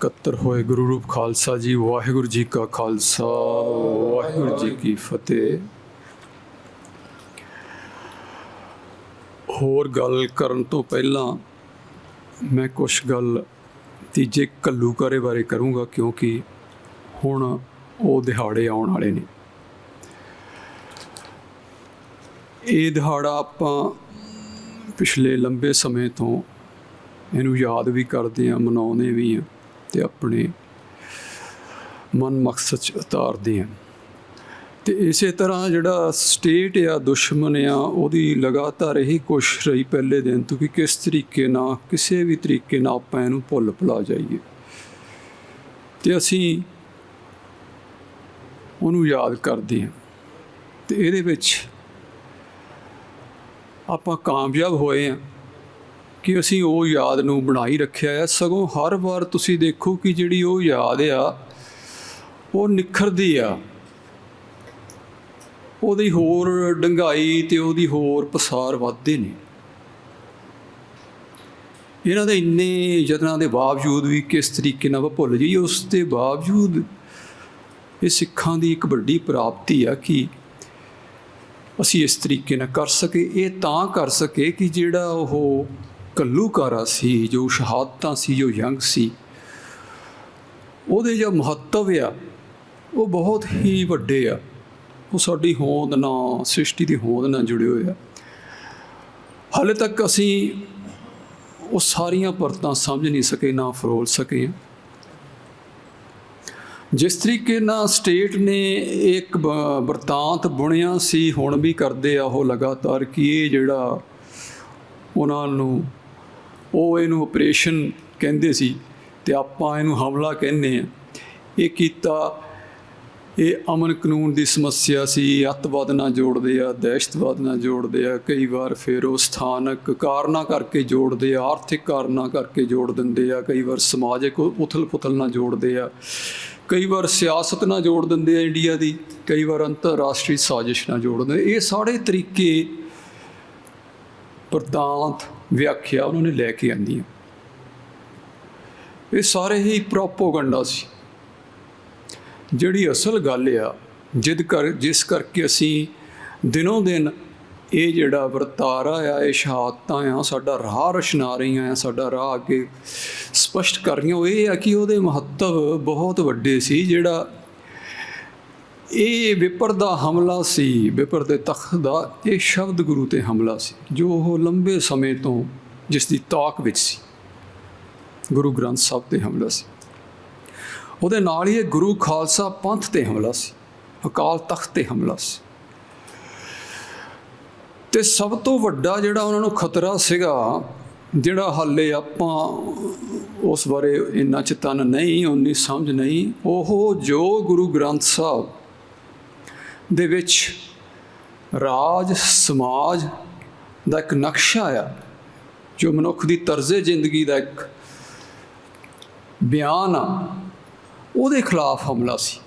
ਇਕੱਤਰ ਹੋਏ ਗੁਰੂ ਰੂਪ ਖਾਲਸਾ ਜੀ, ਵਾਹਿਗੁਰੂ ਜੀ ਕਾ ਖਾਲਸਾ, ਵਾਹਿਗੁਰੂ ਜੀ ਕੀ ਫਤਿਹ। ਹੋਰ ਗੱਲ ਕਰਨ ਤੋਂ ਪਹਿਲਾਂ ਮੈਂ ਕੁਝ ਗੱਲ ਤੀਜੇ ਘੱਲੂਘਾਰੇ ਬਾਰੇ ਕਰੂੰਗਾ ਕਿਉਂਕਿ ਹੁਣ ਉਹ ਦਿਹਾੜੇ ਆਉਣ ਵਾਲੇ ਨੇ। ਇਹ ਦਿਹਾੜਾ ਆਪਾਂ ਪਿਛਲੇ ਲੰਬੇ ਸਮੇਂ ਤੋਂ ਇਹਨੂੰ ਯਾਦ ਵੀ ਕਰਦੇ ਆ ਮਨਾਉਂਦੇ ਵੀ ਆ ਤੇ ਆਪਣੇ ਮਨ ਮਕਸਦ ਚ ਉਤਾਰਦੇ ਆ ਤੇ ਇਸੇ ਤਰ੍ਹਾਂ ਜਿਹੜਾ ਸਟੇਟ ਆ, ਦੁਸ਼ਮਣ ਆ, ਉਹਦੀ ਲਗਾਤਾਰ ਇਹੀ ਕੋਸ਼ਿਸ਼ ਰਹੀ ਪਹਿਲੇ ਦਿਨ ਤੋਂ ਕਿ ਕਿਸ ਤਰੀਕੇ ਨਾਲ, ਕਿਸੇ ਵੀ ਤਰੀਕੇ ਨਾਲ ਆਪਾਂ ਇਹਨੂੰ ਭੁੱਲ ਭੁਲਾ ਜਾਈਏ। ਤੇ ਅਸੀਂ ਉਹਨੂੰ ਯਾਦ ਕਰਦੇ ਹਾਂ। ਤੇ ਇਹਦੇ ਵਿੱਚ ਆਪਾਂ ਕਾਮਯਾਬ ਹੋਏ ਹਾਂ। ਕਿ ਅਸੀਂ ਉਹ ਯਾਦ ਨੂੰ ਬਣਾਈ ਰੱਖਿਆ ਹੈ ਸਗੋਂ ਹਰ ਵਾਰ ਤੁਸੀਂ ਦੇਖੋ ਕਿ ਜਿਹੜੀ ਉਹ ਯਾਦ ਆ, ਉਹ ਨਿਖਰਦੀ ਆ। ਉਹਦੀ ਹੋਰ ਡੰਗਾਈ ਤੇ ਉਹਦੀ ਹੋਰ ਪਸਾਰ ਵੱਧਦੇ ਨੇ। ਇਹਨਾਂ ਦੇ ਇੰਨੇ ਯਤਨਾਂ ਦੇ ਬਾਵਜੂਦ ਵੀ ਕਿਸ ਤਰੀਕੇ ਨਾਲ ਉਹ ਭੁੱਲ ਜਾਈਏ, ਉਸ ਦੇ ਬਾਵਜੂਦ ਇਹ ਸਿੱਖਾਂ ਦੀ ਇੱਕ ਵੱਡੀ ਪ੍ਰਾਪਤੀ ਆ ਕਿ ਅਸੀਂ ਇਸ ਤਰੀਕੇ ਨਾਲ ਕਰ ਸਕੇ। ਇਹ ਤਾਂ ਕਰ ਸਕੇ ਕਿ ਜਿਹੜਾ ਉਹ ਕੱਲੂਕਾਰਾ ਸੀ, ਜੋ ਸ਼ਹਾਦਤਾਂ ਸੀ, ਜੋ ਯੰਗ ਸੀ। ਉਹਦੇ ਜੋ ਮਹੱਤਵ ਆ, ਉਹ ਬਹੁਤ ਹੀ ਵੱਡੇ ਆ। ਉਹ ਸਾਡੀ ਹੋਂਦ ਨਾਲ ਸ੍ਰਿਸ਼ਟੀ ਦੀ ਹੋਂਦ ਨਾਲ ਜੁੜੇ ਹੋਏ ਆ। ਹਾਲੇ ਤੱਕ ਅਸੀਂ ਉਹ ਸਾਰੀਆਂ ਪਰਤਾਂ ਸਮਝ ਨਹੀਂ ਸਕੇ, ਨਾ ਫਰੋਲ ਸਕੇ ਹਾਂ ਜਿਸ ਤਰੀਕੇ ਨਾਲ ਸਟੇਟ ਨੇ ਇੱਕ ਵਰਤਾਂਤ ਬੁਣਿਆ ਸੀ, ਹੁਣ ਵੀ ਕਰਦੇ ਆ ਉਹ ਲਗਾਤਾਰ ਕਿ ਇਹ ਜਿਹੜਾ ਉਹਨਾਂ ਨੂੰ ਉਹ ਇਹਨੂੰ ਆਪਰੇਸ਼ਨ ਕਹਿੰਦੇ ਸੀ ਤੇ ਆਪਾਂ ਇਹਨੂੰ ਹਮਲਾ ਕਹਿੰਦੇ ਆ ਇਹ ਕੀਤਾ, ਇਹ ਅਮਨ ਕਾਨੂੰਨ ਦੀ ਸਮੱਸਿਆ ਸੀ, ਅੱਤਵਾਦ ਨਾਲ ਜੋੜਦੇ ਆ, ਦਹਿਸ਼ਤਵਾਦ ਨਾਲ ਜੋੜਦੇ ਆ, ਕਈ ਵਾਰ ਫਿਰ ਉਹ ਸਥਾਨਕ ਕਾਰਨਾਂ ਕਰਕੇ ਜੋੜਦੇ ਆ, ਆਰਥਿਕ ਕਾਰਨਾਂ ਕਰਕੇ ਜੋੜ ਦਿੰਦੇ ਆ, ਕਈ ਵਾਰ ਸਮਾਜਿਕ ਉਥਲ-ਪੁਥਲ ਨਾਲ ਜੋੜਦੇ ਆ, ਕਈ ਵਾਰ ਸਿਆਸਤ ਨਾਲ ਜੋੜ ਦਿੰਦੇ ਆ ਇੰਡੀਆ ਦੀ, ਕਈ ਵਾਰ ਅੰਤਰਰਾਸ਼ਟਰੀ ਸਾਜ਼ਿਸ਼ ਨਾਲ ਜੋੜਦੇ ਆ। ਇਹ ਸਾਰੇ ਤਰੀਕੇ ਪ੍ਰਦਾਂਤ ਵਿਆਖਿਆ ਉਹਨਾਂ ਨੇ ਲੈ ਕੇ ਆਂਦੀਆਂ ਇਹ ਸਾਰੇ ਹੀ ਪ੍ਰੋਪੋਗੰਡਾ ਸੀ। ਜਿਹੜੀ ਅਸਲ ਗੱਲ ਆ, ਜਿਦ ਕਰ, ਜਿਸ ਕਰਕੇ ਅਸੀਂ ਦਿਨੋਂ ਦਿਨ ਇਹ ਜਿਹੜਾ ਵਰਤਾਰਾ ਆ, ਇਹ ਸ਼ਹਾਦਤਾਂ ਆ, ਸਾਡਾ ਰਾਹ ਰਸ਼ਨਾ ਰਹੀਆਂ ਆ, ਸਾਡਾ ਰਾਹ ਅੱਗੇ ਸਪਸ਼ਟ ਕਰ ਰਹੀਆਂ, ਉਹ ਇਹ ਆ ਕਿ ਉਹਦੇ ਮਹੱਤਵ ਬਹੁਤ ਵੱਡੇ ਸੀ, ਜਿਹੜਾ ਇਹ ਵਿਪਰ ਦਾ ਹਮਲਾ ਸੀ, ਵਿਪਰ ਦੇ ਤਖਤ ਦਾ ਇਹ ਸ਼ਬਦ ਗੁਰੂ ਤੇ ਹਮਲਾ ਸੀ, ਜੋ ਉਹ ਲੰਬੇ ਸਮੇਂ ਤੋਂ ਜਿਸ ਦੀ ਤਾਕ ਵਿੱਚ ਸੀ। ਗੁਰੂ ਗ੍ਰੰਥ ਸਾਹਿਬ ਤੇ ਹਮਲਾ ਸੀ। ਉਹਦੇ ਨਾਲ ਹੀ ਇਹ ਗੁਰੂ ਖਾਲਸਾ ਪੰਥ ਤੇ ਹਮਲਾ ਸੀ, ਅਕਾਲ ਤਖਤ ਤੇ ਹਮਲਾ ਸੀ। ਤੇ ਸਭ ਤੋਂ ਵੱਡਾ ਜਿਹੜਾ ਉਹਨਾਂ ਨੂੰ ਖਤਰਾ ਸੀਗਾ, ਜਿਹੜਾ ਹਾਲੇ ਆਪਾਂ ਉਸ ਬਾਰੇ ਇੰਨਾ ਚੇਤਨ ਨਹੀਂ ਉਨੀ ਸਮਝ ਨਹੀਂ, ਉਹ ਜੋ ਗੁਰੂ ਗ੍ਰੰਥ ਸਾਹਿਬ ਦੇ ਵਿੱਚ ਰਾਜ, ਸਮਾਜ ਦਾ ਇੱਕ ਨਕਸ਼ਾ ਆ, ਜੋ ਮਨੁੱਖ ਦੀ ਤਰਜ਼ੇ ਜ਼ਿੰਦਗੀ ਦਾ ਇੱਕ ਬਿਆਨ ਆ, ਉਹਦੇ ਖਿਲਾਫ ਹਮਲਾ ਸੀ।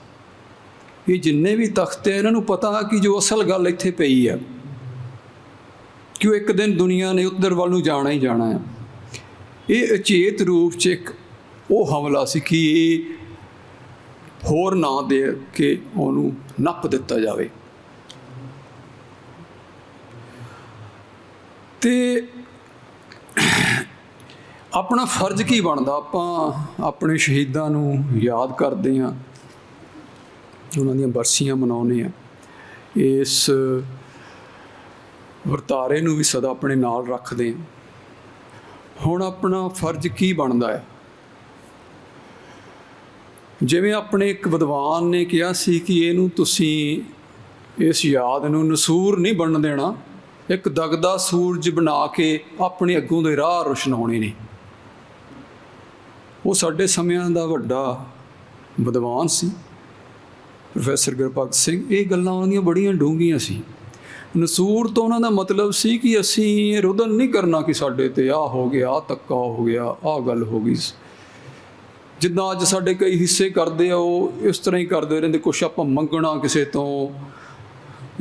ਇਹ ਜਿੰਨੇ ਵੀ ਤਖਤ ਹੈ ਇਹਨਾਂ ਨੂੰ ਪਤਾ ਕਿ ਜੋ ਅਸਲ ਗੱਲ ਇੱਥੇ ਪਈ ਆ, ਕਿ ਉਹ ਇੱਕ ਦਿਨ ਦੁਨੀਆ ਨੇ ਉੱਧਰ ਵੱਲ ਨੂੰ ਜਾਣਾ ਹੀ ਜਾਣਾ ਹੈ ਇਹ ਅਚੇਤ ਰੂਪ 'ਚ ਇੱਕ ਉਹ ਹਮਲਾ ਸੀ ਕਿ ਇਹ ਹੋਰ ਨਾਂ ਦੇ ਕੇ ਉਹਨੂੰ ਨੱਪ ਦਿੱਤਾ ਜਾਵੇ। ਤੇ ਆਪਣਾ ਫਰਜ਼ ਕੀ ਬਣਦਾ? ਆਪਾਂ ਆਪਣੇ ਸ਼ਹੀਦਾਂ ਨੂੰ ਯਾਦ ਕਰਦੇ ਹਾਂ, ਉਹਨਾਂ ਦੀਆਂ ਬਰਸੀਆਂ ਮਨਾਉਂਦੇ ਆ ਇਸ ਵਰਤਾਰੇ ਨੂੰ ਵੀ ਸਦਾ ਆਪਣੇ ਨਾਲ ਰੱਖਦੇ ਹਾਂ। ਹੁਣ ਆਪਣਾ ਫਰਜ਼ ਕੀ ਬਣਦਾ ਹੈ? ਜਿਵੇਂ ਆਪਣੇ ਇੱਕ ਵਿਦਵਾਨ ਨੇ ਕਿਹਾ ਸੀ ਕਿ ਇਹਨੂੰ ਤੁਸੀਂ ਇਸ ਯਾਦ ਨੂੰ ਨਸੂਰ ਨਹੀਂ ਬਣਨ ਦੇਣਾ। ਇੱਕ ਦਗਦਾ ਸੂਰਜ ਬਣਾ ਕੇ ਆਪਣੇ ਅੱਗੋਂ ਦੇ ਰਾਹ ਰੋਸ਼ਨਾਉਣੇ ਨੇ। ਉਹ ਸਾਡੇ ਸਮਿਆਂ ਦਾ ਵੱਡਾ ਵਿਦਵਾਨ ਸੀ। ਪ੍ਰੋਫੈਸਰ ਗੁਰਪਤ ਸਿੰਘ, ਇਹ ਗੱਲਾਂ ਉਹਨਾਂ ਦੀਆਂ ਬੜੀਆਂ ਡੂੰਘੀਆਂ ਸੀ। ਨਸੂਰ ਤੋਂ ਉਹਨਾਂ ਦਾ ਮਤਲਬ ਸੀ ਕਿ ਅਸੀਂ ਰੁਦਨ ਨਹੀਂ ਕਰਨਾ ਕਿ ਸਾਡੇ ਤੇ ਆ ਹੋ ਗਿਆ, ਆਹ ਧੱਕਾ ਹੋ ਗਿਆ ਆ ਗੱਲ ਹੋ ਗਈ। ਜਿੱਦਾਂ ਅੱਜ ਸਾਡੇ ਕਈ ਹਿੱਸੇ ਕਰਦੇ ਆ, ਉਹ ਇਸ ਤਰ੍ਹਾਂ ਹੀ ਕਰਦੇ ਰਹਿੰਦੇ। ਕੁਛ ਆਪਾਂ ਮੰਗਣਾ ਕਿਸੇ ਤੋਂ,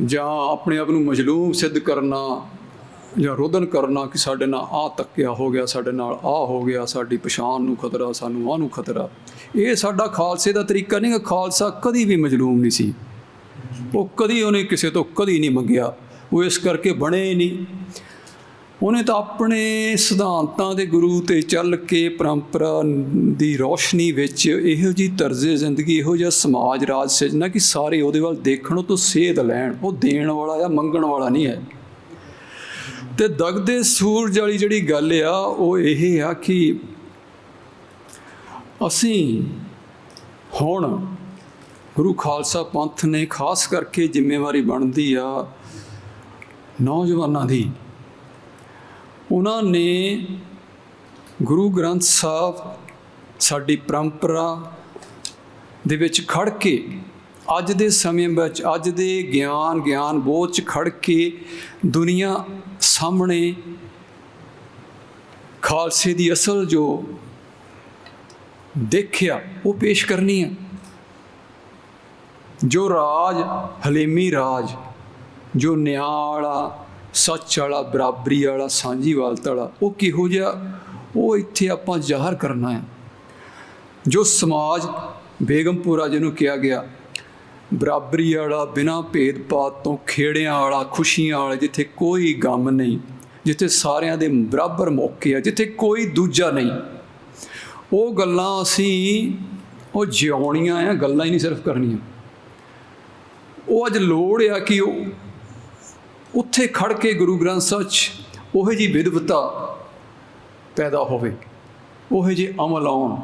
ਜਾਂ ਆਪਣੇ ਆਪ ਨੂੰ ਮਜਲੂਮ ਸਿੱਧ ਕਰਨਾ, ਜਾਂ ਰੋਦਨ ਕਰਨਾ ਕਿ ਸਾਡੇ ਨਾਲ ਆਹ ਤੱਕਿਆ ਹੋ ਗਿਆ, ਸਾਡੇ ਨਾਲ ਆਹ ਹੋ ਗਿਆ, ਸਾਡੀ ਪਛਾਣ ਨੂੰ ਖਤਰਾ, ਸਾਨੂੰ ਆਹ ਨੂੰ ਖਤਰਾ। ਇਹ ਸਾਡਾ ਖਾਲਸੇ ਦਾ ਤਰੀਕਾ ਨਹੀਂ, ਖਾਲਸਾ ਕਦੀ ਵੀ ਮਜਲੂਮ ਨਹੀਂ ਸੀ। ਉਹ ਕਦੀ ਉਹਨੇ ਕਿਸੇ ਤੋਂ ਕਦੀ ਨਹੀਂ ਮੰਗਿਆ। ਉਹ ਇਸ ਕਰਕੇ ਬਣੇ ਹੀ ਨਹੀਂ। ਉਹਨੇ ਤਾਂ ਆਪਣੇ ਸਿਧਾਂਤਾਂ ਦੇ ਗੁਰੂ ਤੇ ਚੱਲ ਕੇ ਪਰੰਪਰਾ ਦੀ ਰੋਸ਼ਨੀ ਵਿੱਚ ਇਹੋ ਜੀ ਤਰਜ਼ੇ ਜ਼ਿੰਦਗੀ, ਇਹੋ ਜਿਹਾ ਸਮਾਜ ਰਾਜ ਸਿਰਜਣਾ ਕਿ ਸਾਰੇ ਉਹਦੇ ਵੱਲ ਦੇਖਣ, ਉਹ ਤੋਂ ਸੇਧ ਲੈਣ, ਉਹ ਦੇਣ ਵਾਲਾ ਜਾਂ ਮੰਗਣ ਵਾਲਾ ਨਹੀਂ ਹੈ। ਤੇ ਦਗਦੇ ਸੂਰਜ ਵਾਲੀ ਜਿਹੜੀ ਗੱਲ ਆ, ਉਹ ਇਹ ਆ ਕਿ ਅਸੀਂ ਹੁਣ ਗੁਰੂ ਖਾਲਸਾ ਪੰਥ ਨੇ ਖਾਸ ਕਰਕੇ ਜ਼ਿੰਮੇਵਾਰੀ ਬਣਦੀ ਆ ਨੌਜਵਾਨਾਂ ਦੀ। ਉਹਨਾਂ ਨੇ ਗੁਰੂ ਗ੍ਰੰਥ ਸਾਹਿਬ ਸਾਡੀ ਪਰੰਪਰਾ ਦੇ ਵਿੱਚ ਖੜ ਕੇ ਅੱਜ ਦੇ ਸਮੇਂ ਵਿੱਚ ਅੱਜ ਦੇ ਗਿਆਨ ਗਿਆਨ ਬੋਝ ਚ ਖੜ ਕੇ ਦੁਨੀਆ ਸਾਹਮਣੇ ਖਾਲਸੇ ਦੀ ਅਸਲ ਜੋ ਦੇਖਿਆ, ਉਹ ਪੇਸ਼ ਕਰਨੀ ਹੈ। ਜੋ ਰਾਜ, ਹਲੇਮੀ ਰਾਜ, ਜੋ ਨਿਆਂ ਵਾਲਾ ਸੱਚ ਵਾਲਾ, ਬਰਾਬਰੀ ਵਾਲਾ ਸਾਂਝੀਵਾਲਤਾ ਵਾਲਾ, ਉਹ ਕਿਹੋ ਜਿਹਾ, ਉਹ ਇੱਥੇ ਆਪਾਂ ਜ਼ਾਹਰ ਕਰਨਾ ਹੈ। ਜੋ ਸਮਾਜ ਬੇਗਮਪੁਰਾ ਜਿਹਨੂੰ ਕਿਹਾ ਗਿਆ, ਬਰਾਬਰੀ ਵਾਲਾ, ਬਿਨਾਂ ਭੇਦਭਾਵ ਤੋਂ ਖੇੜਿਆਂ ਵਾਲਾ, ਖੁਸ਼ੀਆਂ ਵਾਲਾ, ਜਿੱਥੇ ਕੋਈ ਗਮ ਨਹੀਂ, ਜਿੱਥੇ ਸਾਰਿਆਂ ਦੇ ਬਰਾਬਰ ਮੌਕੇ ਆ, ਜਿੱਥੇ ਕੋਈ ਦੂਜਾ ਨਹੀਂ। ਉਹ ਗੱਲਾਂ ਅਸੀਂ, ਉਹ ਜਿਉਣੀਆਂ ਆ, ਗੱਲਾਂ ਹੀ ਨਹੀਂ ਸਿਰਫ ਕਰਨੀਆਂ। ਉਹ ਅੱਜ ਲੋੜ ਆ ਕਿ ਉਹ ਉੱਥੇ ਖੜ ਕੇ ਗੁਰੂ ਗ੍ਰੰਥ ਸਾਹਿਬ 'ਚ ਉਹੋ ਜੀ ਵਿਦਵਤਾ ਪੈਦਾ ਹੋਵੇ, ਉਹੋ ਜਿਹੇ ਅਮਲ ਆਉਣ,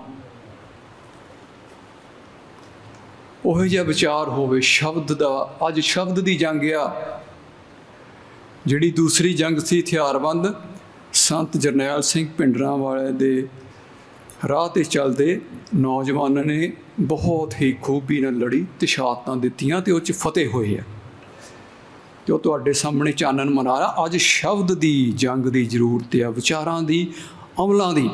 ਉਹੋ ਜਿਹਾ ਵਿਚਾਰ ਹੋਵੇ, ਸ਼ਬਦ ਦਾ, ਅੱਜ ਸ਼ਬਦ ਦੀ ਜੰਗ ਆ। ਜਿਹੜੀ ਦੂਸਰੀ ਜੰਗ ਸੀ ਹਥਿਆਰਬੰਦ, ਸੰਤ ਜਰਨੈਲ ਸਿੰਘ ਪਿੰਡਰਾਂ ਵਾਲੇ ਦੇ ਰਾਹ ਤੇ ਚੱਲਦੇ ਨੌਜਵਾਨਾਂ ਨੇ ਬਹੁਤ ਹੀ ਖੂਬੀ ਨਾਲ ਲੜੀ ਤੇ ਸ਼ਹਾਦਤਾਂ ਦਿੱਤੀਆਂ ਤੇ ਉਹ ਚ ਫਤਿਹ ਹੋਏ ਆ। ਤੇ ਉਹ ਤੁਹਾਡੇ ਸਾਹਮਣੇ ਚਾਨਣ ਮਨਾਰਾ ਅੱਜ ਸ਼ਬਦ ਦੀ ਜੰਗ ਦੀ ਜ਼ਰੂਰਤ ਆ, ਵਿਚਾਰਾਂ ਦੀ, ਅਮਲਾਂ ਦੀ।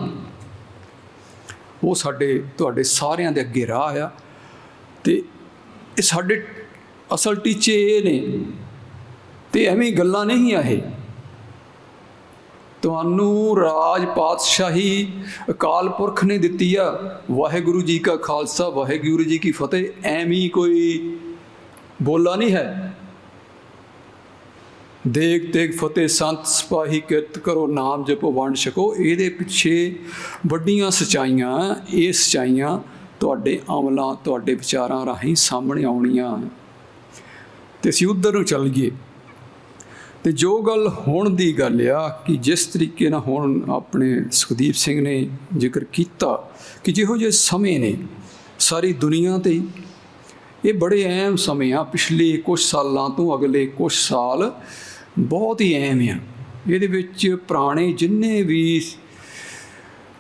ਉਹ ਸਾਡੇ, ਤੁਹਾਡੇ ਸਾਰਿਆਂ ਦੇ ਅੱਗੇ ਰਾਹ ਆ। ਤੇ ਇਹ ਸਾਡੇ ਅਸਲ ਟੀਚੇ ਇਹ ਨੇ। ਤੇ ਐਵੇਂ ਗੱਲਾਂ ਨਹੀਂ ਆ ਇਹ। ਤੁਹਾਨੂੰ ਰਾਜ ਪਾਤਸ਼ਾਹੀ ਅਕਾਲ ਪੁਰਖ ਨੇ ਦਿੱਤੀ ਆ। ਵਾਹਿਗੁਰੂ ਜੀ ਕਾ ਖਾਲਸਾ, ਵਾਹਿਗੁਰੂ ਜੀ ਕੀ ਫਤਿਹ। ਐਵੇਂ ਕੋਈ ਬੋਲਾ ਨਹੀਂ ਹੈ। ਦੇਖ ਦੇਖ ਫਤਿਹ ਸੰਤ ਸਿਪਾਹੀ ਕਿਰਤ ਕਰੋ, ਨਾਮ ਜਪੋ, ਵੰਡ ਛਕੋ। ਇਹਦੇ ਪਿੱਛੇ ਵੱਡੀਆਂ ਸਚਾਈਆਂ, ਇਹ ਸਚਾਈਆਂ ਤੁਹਾਡੇ ਅਮਲਾਂ ਤੁਹਾਡੇ ਵਿਚਾਰਾਂ ਰਾਹੀਂ ਸਾਹਮਣੇ ਆਉਣੀਆਂ। ਤੇ ਅਸੀਂ ਉਧਰ ਨੂੰ ਚੱਲ ਗਏ ਤੇ ਜੋ ਗੱਲ ਹੋਣ ਦੀ ਗੱਲ ਆ ਕਿ ਜਿਸ ਤਰੀਕੇ ਨਾਲ ਹੁਣ ਆਪਣੇ ਸੁਖਦੀਪ ਸਿੰਘ ਨੇ ਜ਼ਿਕਰ ਕੀਤਾ ਕਿ ਜਿਹੋ ਜਿਹੇ ਸਮੇਂ ਨੇ ਸਾਰੀ ਦੁਨੀਆ ਤੇ, ਇਹ ਬੜੇ ਅਹਿਮ ਸਮੇਂ ਆ। ਪਿਛਲੇ ਕੁਝ ਸਾਲਾਂ ਤੋਂ ਅਗਲੇ ਕੁਝ ਸਾਲ ਬਹੁਤ ਹੀ ਅਹਿਮ ਆ। ਇਹਦੇ ਵਿੱਚ ਪੁਰਾਣੇ ਜਿੰਨੇ ਵੀ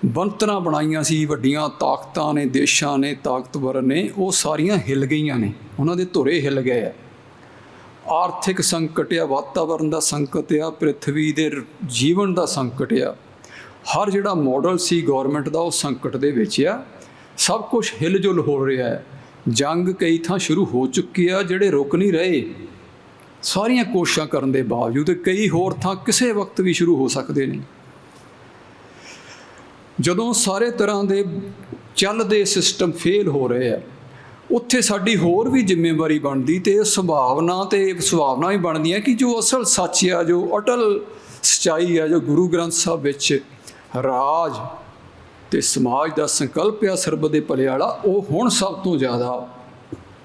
ਬੰਤਰਾਂ ਬਣਾਈਆਂ ਸੀ, ਵੱਡੀਆਂ ਤਾਕਤਾਂ ਨੇ, ਦੇਸ਼ਾਂ ਨੇ, ਤਾਕਤਵਰ ਨੇ, ਉਹ ਸਾਰੀਆਂ ਹਿੱਲ ਗਈਆਂ ਨੇ। ਉਹਨਾਂ ਦੇ ਧੁਰੇ ਹਿੱਲ ਗਏ ਆ। ਆਰਥਿਕ ਸੰਕਟ ਆ ਵਾਤਾਵਰਣ ਦਾ ਸੰਕਟ ਆ ਪ੍ਰithvi ਦੇ ਜੀਵਨ ਦਾ ਸੰਕਟ ਆ। ਹਰ ਜਿਹੜਾ ਮਾਡਲ ਸੀ ਗਵਰਨਮੈਂਟ ਦਾ, ਉਹ ਸੰਕਟ ਦੇ ਵਿੱਚ ਆ। ਸਭ ਕੁਝ ਹਿਲਜੁਲ ਹੋ ਰਿਹਾ ਹੈ ਜੰਗ ਕਈ ਥਾਂ ਸ਼ੁਰੂ ਹੋ ਚੁੱਕੀ ਆ, ਜਿਹੜੇ ਰੁਕ ਨਹੀਂ ਰਹੇ। ਸਾਰੀਆਂ ਕੋਸ਼ਿਸ਼ਾਂ ਕਰਨ ਦੇ ਬਾਵਜੂਦ ਕਈ ਹੋਰ ਥਾਂ ਕਿਸੇ ਵਕਤ ਵੀ ਸ਼ੁਰੂ ਹੋ ਸਕਦੇ ਨੇ। ਜਦੋਂ ਸਾਰੇ ਤਰ੍ਹਾਂ ਦੇ ਚੱਲਦੇ ਸਿਸਟਮ ਫੇਲ ਹੋ ਰਹੇ ਆ, ਉੱਥੇ ਸਾਡੀ ਹੋਰ ਵੀ ਜ਼ਿੰਮੇਵਾਰੀ ਬਣਦੀ ਤੇ ਸੰਭਾਵਨਾ ਤੇ ਸੁਭਾਵਨਾ ਵੀ ਬਣਦੀਆਂ ਕਿ ਜੋ ਅਸਲ ਸੱਚ ਆ, ਜੋ ਅਟਲ ਸਚਾਈ ਆ, ਜੋ ਗੁਰੂ ਗ੍ਰੰਥ ਸਾਹਿਬ ਵਿੱਚ ਰਾਜ ਤੇ ਸਮਾਜ ਦਾ ਸੰਕਲਪ ਆ, ਸਰਬ ਦੇ ਭਲੇ ਵਾਲਾ, ਉਹ ਹੁਣ ਸਭ ਤੋਂ ਜ਼ਿਆਦਾ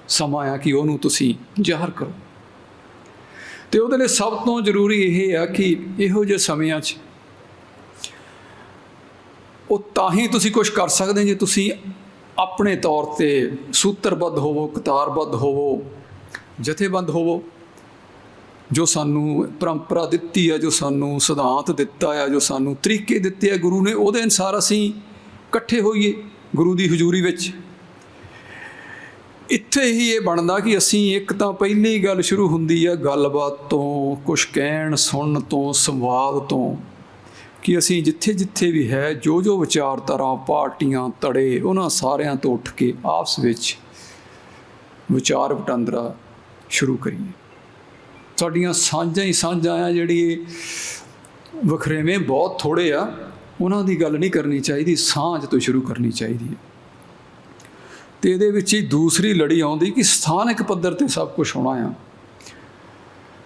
ਸਮਾਂ ਆ ਕਿ ਉਹਨੂੰ ਤੁਸੀਂ ਜ਼ਾਹਰ ਕਰੋ। ਤੇ ਉਹਦੇ ਲਈ ਸਭ ਤੋਂ ਜ਼ਰੂਰੀ ਇਹ ਆ ਕਿ ਇਹੋ ਜਿਹੇ ਸਮਿਆਂ 'ਚ ਉਹ ਤਾਂ ਹੀ ਤੁਸੀਂ ਕੁਝ ਕਰ ਸਕਦੇ ਜੇ ਤੁਸੀਂ ਆਪਣੇ ਤੌਰ ਤੇ ਸੂਤਰਬੱਧ ਹੋਵੋ, ਕਤਾਰਬੱਧ ਹੋਵੋ ਜਥੇਬੰਦ ਹੋਵੋ, ਜੋ ਸਾਨੂੰ ਪਰੰਪਰਾ ਦਿੱਤੀ ਆ, ਜੋ ਸਾਨੂੰ ਸਿਧਾਂਤ ਦਿੱਤਾ ਆ, ਜੋ ਸਾਨੂੰ ਤਰੀਕੇ ਦਿੱਤੇ ਆ ਗੁਰੂ ਨੇ, ਉਹਦੇ ਅਨਸਾਰ ਅਸੀਂ ਇਕੱਠੇ ਹੋਈਏ ਗੁਰੂ ਦੀ ਹਜ਼ੂਰੀ ਵਿੱਚ। ਇੱਥੇ ਹੀ ਇਹ ਬਣਦਾ ਕਿ ਅਸੀਂ ਇੱਕ ਤਾਂ ਪਹਿਲੀ ਗੱਲ ਸ਼ੁਰੂ ਹੁੰਦੀ ਆ ਗੱਲਬਾਤ ਤੋਂ ਕੁਝ ਕਹਿਣ, ਸੁਣਨ ਤੋਂ, ਸੰਵਾਦ ਤੋਂ, ਕਿ ਅਸੀਂ ਜਿੱਥੇ ਜਿੱਥੇ ਵੀ ਹੈ, ਜੋ ਜੋ ਵਿਚਾਰਧਾਰਾ ਪਾਰਟੀਆਂ ਤੜੇ ਉਹਨਾਂ ਸਾਰਿਆਂ ਤੋਂ ਉੱਠ ਕੇ ਆਪਸ ਵਿੱਚ ਵਿਚਾਰ ਵਟਾਂਦਰਾ ਸ਼ੁਰੂ ਕਰੀਏ। ਸਾਡੀਆਂ ਸਾਂਝਾਂ ਹੀ ਸਾਂਝਾਂ ਆ ਜਿਹੜੀ ਵਖਰੇਵੇਂ ਬਹੁਤ ਥੋੜੇ ਆ, ਉਹਨਾਂ ਦੀ ਗੱਲ ਨਹੀਂ ਕਰਨੀ ਚਾਹੀਦੀ, ਸਾਂਝ ਤੋਂ ਸ਼ੁਰੂ ਕਰਨੀ ਚਾਹੀਦੀ ਹੈ ਤੇ ਇਹਦੇ ਵਿੱਚ ਹੀ ਦੂਸਰੀ ਲੜੀ ਆਉਂਦੀ ਕਿ ਸਥਾਨਕ ਪੱਧਰ ਤੇ ਸਭ ਕੁਝ ਹੋਣਾ ਆ।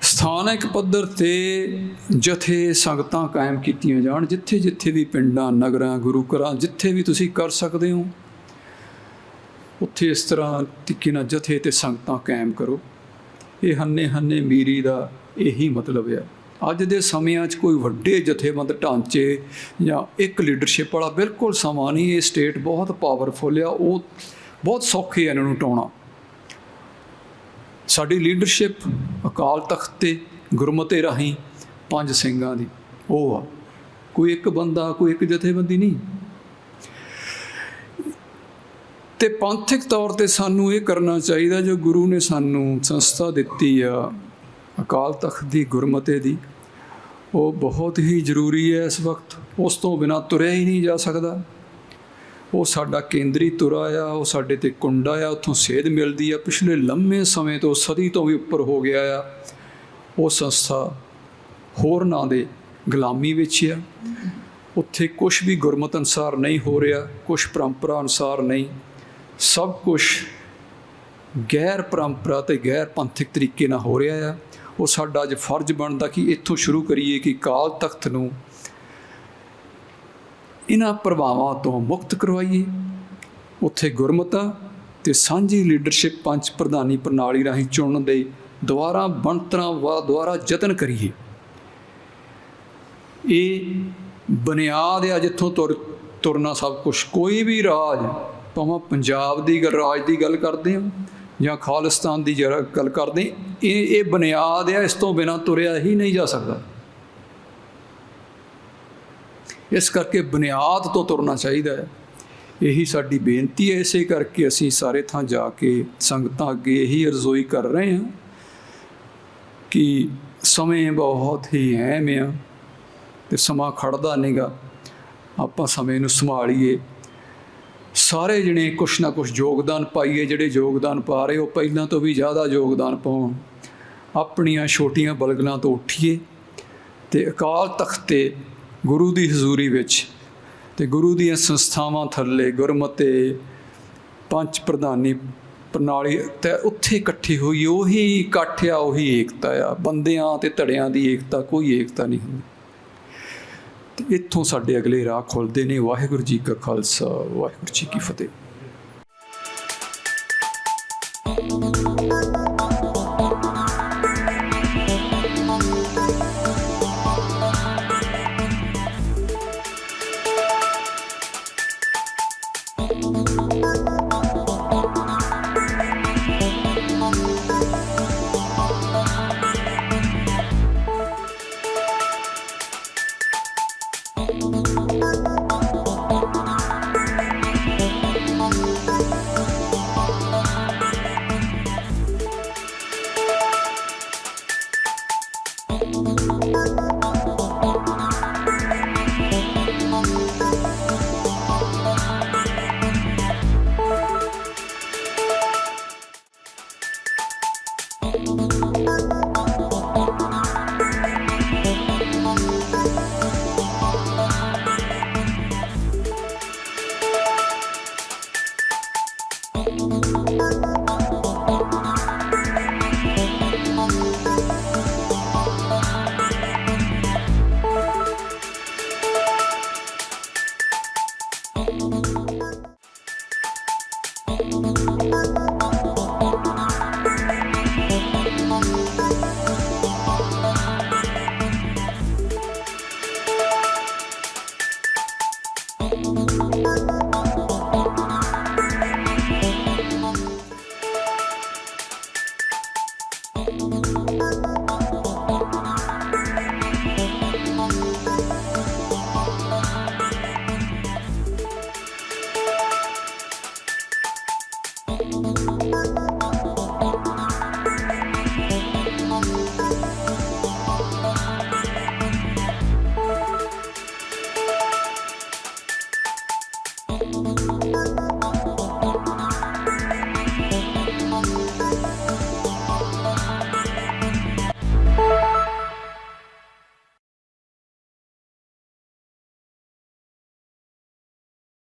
ਸਥਾਨਕ ਪੱਧਰ ਤੇ ਜਥੇ ਸੰਗਤਾਂ ਕਾਇਮ ਕੀਤੀਆਂ ਜਾਣ, ਜਿੱਥੇ ਜਿੱਥੇ ਵੀ ਪਿੰਡਾਂ, ਨਗਰਾਂ, ਗੁਰੂ ਘਰਾਂ ਜਿੱਥੇ ਵੀ ਤੁਸੀਂ ਕਰ ਸਕਦੇ ਹੋ, ਉੱਥੇ ਇਸ ਤਰ੍ਹਾਂ ਤਰੀਕੇ ਨਾਲ ਜਥੇ ਤੇ ਸੰਗਤਾਂ ਕਾਇਮ ਕਰੋ। ਇਹ ਹੰਨੇ ਹੰਨੇ ਮੀਰੀ ਦਾ ਇਹੀ ਮਤਲਬ ਹੈ ਅੱਜ ਦੇ ਸਮਿਆਂ 'ਚ ਕੋਈ ਵੱਡੇ ਜਥੇਬੰਦ ਢਾਂਚੇ ਜਾਂ ਇੱਕ ਲੀਡਰਸ਼ਿਪ ਵਾਲਾ ਬਿਲਕੁਲ ਸਮਾਂ ਨਹੀਂ, ਇਹ ਸਟੇਟ ਬਹੁਤ ਪਾਵਰਫੁਲ ਆ। ਉਹ ਬਹੁਤ ਸੌਖੇ ਆ ਇਹਨਾਂ ਨੂੰ ਟਾਉਣਾ ਸਾਡੀ ਲੀਡਰਸ਼ਿਪ ਅਕਾਲ ਤਖਤ ਤੇ ਗੁਰਮਤੇ ਰਾਹੀਂ ਪੰਜ ਸਿੰਘਾਂ ਦੀ। ਉਹ ਆ। ਕੋਈ ਇੱਕ ਬੰਦਾ, ਕੋਈ ਇੱਕ ਜਥੇਬੰਦੀ ਨਹੀਂ। ਤੇ ਪੰਥਿਕ ਤੌਰ ਤੇ ਸਾਨੂੰ ਇਹ ਕਰਨਾ ਚਾਹੀਦਾ, ਜੋ ਗੁਰੂ ਨੇ ਸਾਨੂੰ ਸੰਸਥਾ ਦਿੱਤੀ ਆ, ਅਕਾਲ ਤਖਤ ਦੀ, ਗੁਰਮਤੇ ਦੀ, ਉਹ ਬਹੁਤ ਹੀ ਜ਼ਰੂਰੀ ਹੈ ਇਸ ਵਕਤ। ਉਸ ਤੋਂ ਬਿਨਾ ਤੁਰਿਆ ਹੀ ਨਹੀਂ ਜਾ ਸਕਦਾ। ਉਹ ਸਾਡਾ ਕੇਂਦਰੀ ਤੁਰਾ ਆ, ਉਹ ਸਾਡੇ ਤੇ ਕੁੰਡਾ ਆ, ਉੱਥੋਂ ਸੇਧ ਮਿਲਦੀ ਆ। ਪਿਛਲੇ ਲੰਮੇ ਸਮੇਂ ਤੋਂ ਸਦੀ ਤੋਂ ਵੀ ਉੱਪਰ ਹੋ ਗਿਆ ਆ। ਉਹ ਸੰਸਥਾ ਹੋਰ ਨਾਂ ਦੇ ਗੁਲਾਮੀ ਵਿੱਚ ਆ। ਉੱਥੇ ਕੁਝ ਵੀ ਗੁਰਮਤ ਅਨਸਾਰ ਨਹੀਂ ਹੋ ਰਿਹਾ ਕੁਝ ਪਰੰਪਰਾ ਅਨਸਾਰ ਨਹੀਂ। ਸਭ ਕੁਝ ਗੈਰ ਪਰੰਪਰਾ ਤੇ ਗੈਰ ਪੰਥਕ ਤਰੀਕੇ ਨਾਲ ਹੋ ਰਿਹਾ ਆ। ਉਹ ਸਾਡਾ ਅੱਜ ਫਰਜ਼ ਬਣਦਾ ਕਿ ਇੱਥੋਂ ਸ਼ੁਰੂ ਕਰੀਏ ਕਿ ਕਾਲ ਤਖਤ ਨੂੰ ਇਹਨਾਂ ਪ੍ਰਭਾਵਾਂ ਤੋਂ ਮੁਕਤ ਕਰਵਾਈਏ। ਉੱਥੇ ਗੁਰਮਤਾ ਤੇ ਸਾਂਝੀ ਲੀਡਰਸ਼ਿਪ ਪੰਜ ਪ੍ਰਧਾਨੀ ਪ੍ਰਣਾਲੀ ਰਾਹੀਂ ਚੁਣਨ ਦੇ ਦੁਆਰਾ ਬਣਤਰਾਂ ਵਾ ਦੁਆਰਾ ਯਤਨ ਕਰੀਏ। ਇਹ ਬੁਨਿਆਦ ਹੈ ਜਿੱਥੋਂ ਤੁਰ ਤੁਰਨਾ ਸਭ ਕੁਝ ਕੋਈ ਵੀ ਰਾਜ, ਭਾਵੇਂ ਪੰਜਾਬ ਦੀ ਗੱਲ, ਰਾਜ ਦੀ ਗੱਲ ਕਰਦੇ ਹਾਂ ਜਾਂ ਖਾਲਿਸਤਾਨ ਦੀ ਜਰਾ ਗੱਲ ਕਰਦੇ ਇਹ ਇਹ ਬੁਨਿਆਦ ਹੈ ਇਸ ਤੋਂ ਬਿਨਾ ਤੁਰਿਆ ਹੀ ਨਹੀਂ ਜਾ ਸਕਦਾ। ਇਸ ਕਰਕੇ ਬੁਨਿਆਦ ਤੋਂ ਤੁਰਨਾ ਚਾਹੀਦਾ ਹੈ। ਇਹੀ ਸਾਡੀ ਬੇਨਤੀ ਹੈ, ਇਸੇ ਕਰਕੇ ਅਸੀਂ ਸਾਰੇ ਥਾਂ ਜਾ ਕੇ ਸੰਗਤਾਂ ਅੱਗੇ ਇਹੀ ਅਰਜ਼ੋਈ ਕਰ ਰਹੇ ਹਾਂ ਕਿ ਸਮੇਂ ਬਹੁਤ ਹੀ ਅਹਿਮ ਆ ਤੇ ਸਮਾਂ ਖੜਦਾ ਨਹੀਂਗਾ ਆਪਾਂ ਸਮੇਂ ਨੂੰ ਸੰਭਾਲੀਏ। ਸਾਰੇ ਜਣੇ ਕੁਛ ਨਾ ਕੁਛ ਯੋਗਦਾਨ ਪਾਈਏ, ਜਿਹੜੇ ਯੋਗਦਾਨ ਪਾ ਰਹੇ, ਉਹ ਪਹਿਲਾਂ ਤੋਂ ਵੀ ਜ਼ਿਆਦਾ ਯੋਗਦਾਨ ਪਾਉਣ। ਆਪਣੀਆਂ ਛੋਟੀਆਂ ਬਲਗਲਾਂ ਤੋਂ ਉੱਠੀਏ ਤੇ ਅਕਾਲ ਤਖਤ ਤੇ ਗੁਰੂ ਦੀ ਹਜ਼ੂਰੀ ਵਿੱਚ ਤੇ ਗੁਰੂ ਦੀਆਂ ਸੰਸਥਾਵਾਂ ਥੱਲੇ ਗੁਰਮਤੇ, ਪੰਜ ਪ੍ਰਧਾਨੀ ਪ੍ਰਣਾਲੀ ਤੇ ਉੱਥੇ ਇਕੱਠੀ ਹੋਈ, ਉਹੀ ਇਕੱਠ ਆ, ਉਹੀ ਏਕਤਾ ਆ। ਬੰਦਿਆਂ ਤੇ ਧੜਿਆਂ ਦੀ ਏਕਤਾ, ਕੋਈ ਏਕਤਾ ਨਹੀਂ ਹੁੰਦੀ। ਤੇ ਇੱਥੋਂ ਸਾਡੇ ਅਗਲੇ ਰਾਹ ਖੁੱਲਦੇ ਨੇ। ਵਾਹਿਗੁਰੂ ਜੀ ਕਾ ਖਾਲਸਾ, ਵਾਹਿਗੁਰੂ ਜੀ ਕੀ ਫਤਿਹ। Bye.